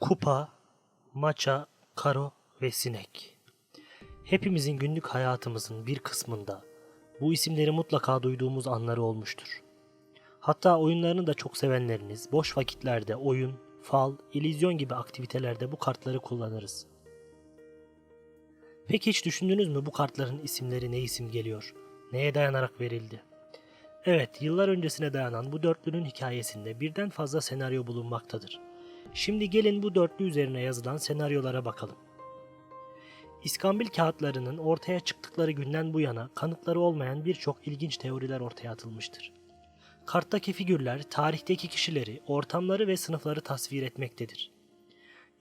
Kupa, maça, karo ve sinek. Hepimizin günlük hayatımızın bir kısmında bu isimleri mutlaka duyduğumuz anları olmuştur. Hatta oyunlarını da çok sevenleriniz boş vakitlerde oyun, fal, illüzyon gibi aktivitelerde bu kartları kullanırız. Peki hiç düşündünüz mü bu kartların isimleri ne isim geliyor? Neye dayanarak verildi? Evet, yıllar öncesine dayanan bu dörtlünün hikayesinde birden fazla senaryo bulunmaktadır. Şimdi gelin bu dörtlü üzerine yazılan senaryolara bakalım. İskambil kağıtlarının ortaya çıktıkları günden bu yana kanıtları olmayan birçok ilginç teoriler ortaya atılmıştır. Karttaki figürler tarihteki kişileri, ortamları ve sınıfları tasvir etmektedir.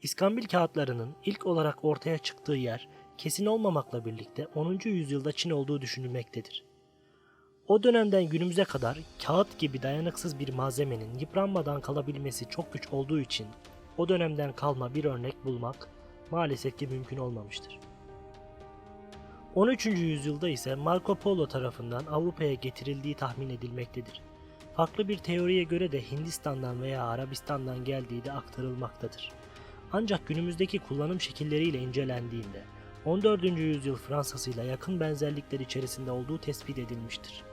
İskambil kağıtlarının ilk olarak ortaya çıktığı yer kesin olmamakla birlikte 10. yüzyılda Çin olduğu düşünülmektedir. O dönemden günümüze kadar kağıt gibi dayanıksız bir malzemenin yıpranmadan kalabilmesi çok güç olduğu için o dönemden kalma bir örnek bulmak maalesef ki mümkün olmamıştır. 13. yüzyılda ise Marco Polo tarafından Avrupa'ya getirildiği tahmin edilmektedir. Farklı bir teoriye göre de Hindistan'dan veya Arabistan'dan geldiği de aktarılmaktadır. Ancak günümüzdeki kullanım şekilleriyle incelendiğinde 14. yüzyıl Fransızıyla yakın benzerlikler içerisinde olduğu tespit edilmiştir.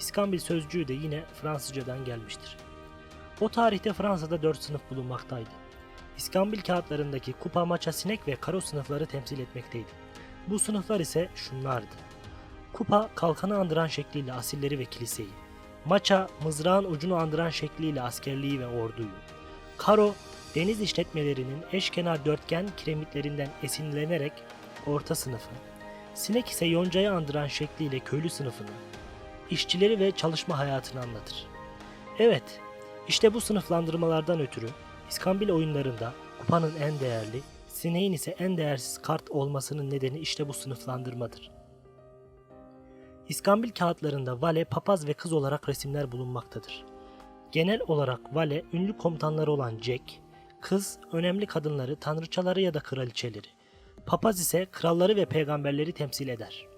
İskambil sözcüğü de yine Fransızcadan gelmiştir. O tarihte Fransa'da dört sınıf bulunmaktaydı. İskambil kağıtlarındaki kupa, maça, sinek ve karo sınıfları temsil etmekteydi. Bu sınıflar ise şunlardı. Kupa, kalkanı andıran şekliyle asilleri ve kiliseyi. Maça, mızrağın ucunu andıran şekliyle askerliği ve orduyu. Karo, deniz işletmelerinin eşkenar dörtgen kiremitlerinden esinlenerek orta sınıfı. Sinek ise yoncayı andıran şekliyle köylü sınıfını, işçileri ve çalışma hayatını anlatır. Evet, işte bu sınıflandırmalardan ötürü İskambil oyunlarında kupanın en değerli, sineğin ise en değersiz kart olmasının nedeni işte bu sınıflandırmadır. İskambil kağıtlarında vale, papaz ve kız olarak resimler bulunmaktadır. Genel olarak vale ünlü komutanları olan Jack, kız önemli kadınları, tanrıçaları ya da kraliçeleri, papaz ise kralları ve peygamberleri temsil eder.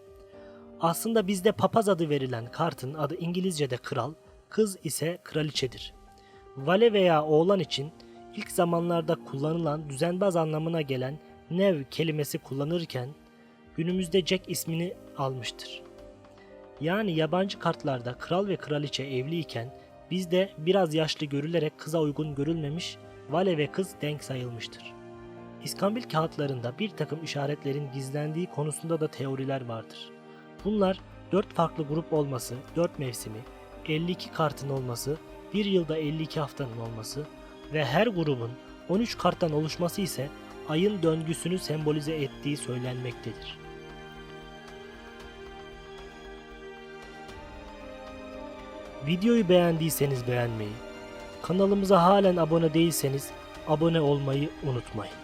Aslında bizde papaz adı verilen kartın adı İngilizce'de kral, kız ise kraliçedir. Vale veya oğlan için ilk zamanlarda kullanılan düzenbaz anlamına gelen nev kelimesi kullanırken günümüzde Jack ismini almıştır. Yani yabancı kartlarda kral ve kraliçe evliyken bizde biraz yaşlı görülerek kıza uygun görülmemiş, vale ve kız denk sayılmıştır. İskambil kağıtlarında bir takım işaretlerin gizlendiği konusunda da teoriler vardır. Bunlar 4 farklı grup olması, 4 mevsimi, 52 kartın olması, bir yılda 52 haftanın olması ve her grubun 13 karttan oluşması ise ayın döngüsünü sembolize ettiği söylenmektedir. Videoyu beğendiyseniz beğenmeyi, kanalımıza halen abone değilseniz abone olmayı unutmayın.